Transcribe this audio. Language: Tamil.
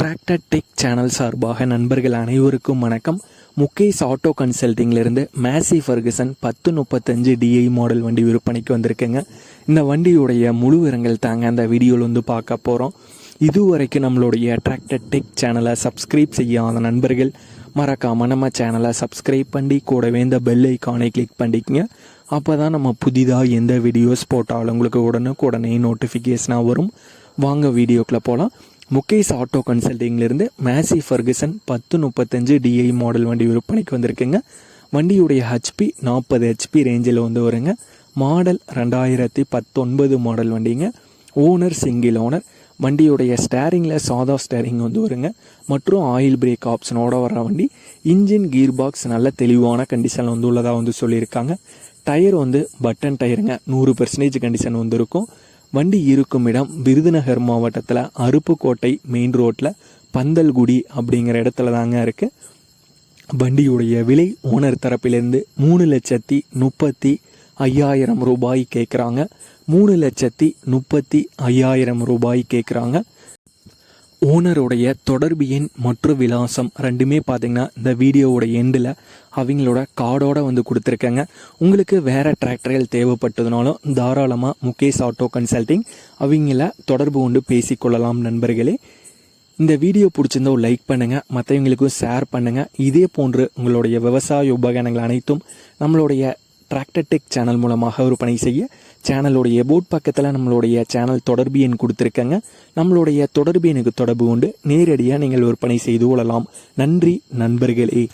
டிராக்டர் டெக் சேனல் சார்பாக நண்பர்கள் அனைவருக்கும் வணக்கம். முகேஷ் ஆட்டோ கன்சல்ட்டிங்லேருந்து மேசி ஃபர்கசன் பத்து முப்பத்தஞ்சு டிஐ மாடல் வண்டி விற்பனைக்கு வந்திருக்குங்க. இந்த வண்டியுடைய முழு விவரங்கள் தாங்க அந்த வீடியோவில் வந்து பார்க்க போகிறோம் இதுவரைக்கும் நம்மளுடைய டிராக்டர் டெக் சேனலை சப்ஸ்கிரைப் செய்யாத நண்பர்கள் மறக்காமல் நம்ம சேனலை சப்ஸ்கிரைப் பண்ணி கூடவே இந்த பெல் ஐக்கானை கிளிக் பண்ணிக்கங்க. அப்போ தான் நம்ம புதிதாக எந்த வீடியோஸ் போட்டாலும் உங்களுக்கு உடனுக்குடனே நோட்டிஃபிகேஷனாக வரும். வாங்க வீடியோக்குள்ளே போகலாம் முகேஷ் ஆட்டோ கன்சல்டிங்லேருந்து மேசி ஃபர்கசன் பத்து முப்பத்தஞ்சு டிஐ மாடல் வண்டி விற்பனைக்கு வந்திருக்குங்க. வண்டியுடைய ஹெச்பி நாற்பது ஹெச்பி ரேஞ்சில் வந்து வருங்க. மாடல் ரெண்டாயிரத்தி பத்தொன்பது மாடல் வண்டிங்க. ஓனர் சிங்கிள் ஓனர் வண்டியுடைய ஸ்டேரிங்கில் சாதா ஸ்டேரிங் வந்து வருங்க. மற்றும் ஆயில் பிரேக் ஆப்ஷனோட வர வண்டி. இன்ஜின் கீர் பாக்ஸ் நல்ல தெளிவான கண்டிஷனில் வந்து உள்ளதாக வந்து சொல்லியிருக்காங்க. டயர் வந்து பட்டன் டயருங்க நூறு பெர்சன்டேஜ் கண்டிஷன் வந்துருக்கும். வண்டி இருக்கும் இடம் விருதுநகர் மாவட்டத்தில் அருப்புக்கோட்டை மெயின் ரோட்டில் பந்தல்குடி அப்படிங்கிற இடத்துல தாங்க இருக்குது வண்டியுடைய விலை ஓனர் தரப்பிலிருந்து மூணு லட்சத்தி முப்பத்தி ஐயாயிரம் ரூபாய் கேட்குறாங்க மூணு லட்சத்தி முப்பத்தி ஐயாயிரம் ரூபாய் கேட்குறாங்க ஓனருடைய தொடர்பு எண் மற்றும் விலாசம் ரெண்டுமே பார்த்தீங்கன்னா இந்த வீடியோவோட எண்டில் அவங்களோட கார்டோட வந்து கொடுத்துருக்கேங்க. உங்களுக்கு வேறு டிராக்டர்கள் தேவைப்பட்டதுனாலும் தாராளமாக முகேஷ் ஆட்டோ கன்சல்டிங் அவங்கள தொடர்பு கொண்டு பேசிக்கொள்ளலாம் நண்பர்களே. இந்த வீடியோ பிடிச்சிருந்தா ஒரு லைக் பண்ணுங்கள் மற்றவங்களுக்கும் ஷேர் பண்ணுங்கள் இதே போன்று உங்களுடைய விவசாய உபகரணங்கள் அனைத்தும் நம்மளுடைய டிராக்டர் டெக் சேனல் மூலமாக விற்பனை செய்ய சேனலுடைய போட் பக்கத்தில் நம்மளுடைய சேனல் தொடர்பு எண் கொடுத்துருக்கங்க. நம்மளுடைய தொடர்பு எண்ணுக்கு தொடர்பு கொண்டு நேரடியாக நீங்கள் விற்பனை செய்து கொள்ளலாம். நன்றி நண்பர்களே.